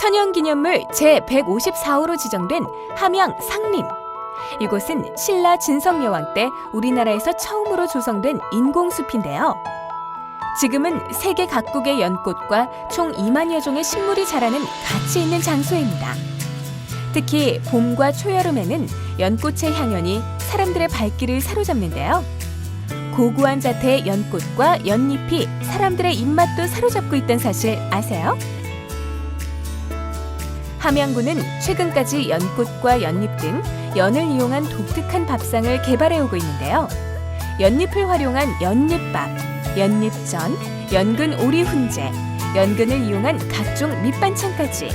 천연기념물 제154호로 지정된 함양 상림. 이곳은 신라 진성여왕 때 우리나라에서 처음으로 조성된 인공숲인데요. 지금은 세계 각국의 연꽃과 총 2만여 종의 식물이 자라는 가치 있는 장소입니다. 특히 봄과 초여름에는 연꽃의 향연이 사람들의 발길을 사로잡는데요. 고고한 자태의 연꽃과 연잎이 사람들의 입맛도 사로잡고 있다는 사실 아세요? 함양구는 최근까지 연꽃과 연잎 등 연을 이용한 독특한 밥상을 개발해 오고 있는데요. 연잎을 활용한 연잎밥, 연잎전, 연근 오리 훈제, 연근을 이용한 각종 밑반찬까지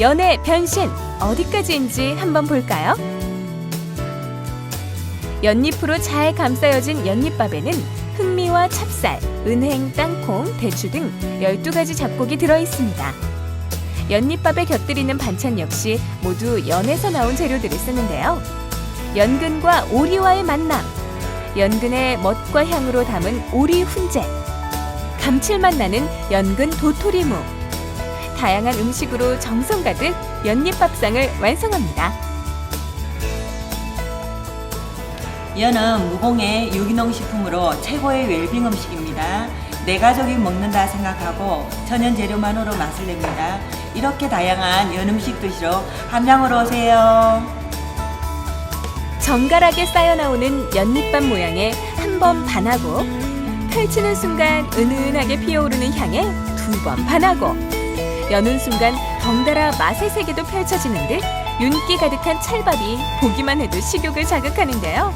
연의 변신 어디까지인지 한번 볼까요? 연잎으로 잘 감싸여진 연잎밥에는 흑미와 찹쌀, 은행, 땅콩, 대추 등 12가지 잡곡이 들어 있습니다. 연잎밥에 곁들이는 반찬 역시 모두 연에서 나온 재료들을 쓰는데요. 연근과 오리와의 만남, 연근의 멋과 향으로 담은 오리 훈제, 감칠맛 나는 연근 도토리묵, 다양한 음식으로 정성 가득 연잎밥상을 완성합니다. 연은 무공의 유기농 식품으로 최고의 웰빙 음식입니다. 내 가족이 먹는다 생각하고 천연 재료만으로 맛을 냅니다. 이렇게 다양한 연 음식 드시러 함양으로 오세요. 정갈하게 쌓여 나오는 연잎밥 모양에 한 번 반하고 펼치는 순간 은은하게 피어오르는 향에 두 번 반하고 여는 순간 덩달아 맛의 세계도 펼쳐지는 듯 윤기 가득한 찰밥이 보기만 해도 식욕을 자극하는데요.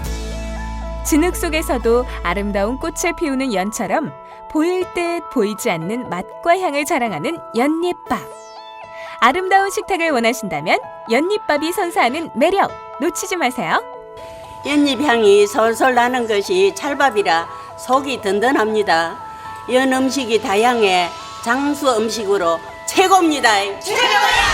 진흙 속에서도 아름다운 꽃을 피우는 연처럼 보일 듯 보이지 않는 맛과 향을 자랑하는 연잎밥. 아름다운 식탁을 원하신다면 연잎밥이 선사하는 매력 놓치지 마세요. 연잎 향이 솔솔 나는 것이 찰밥이라 속이 든든합니다. 연 음식이 다양해 장수 음식으로 최고입니다. 최고야!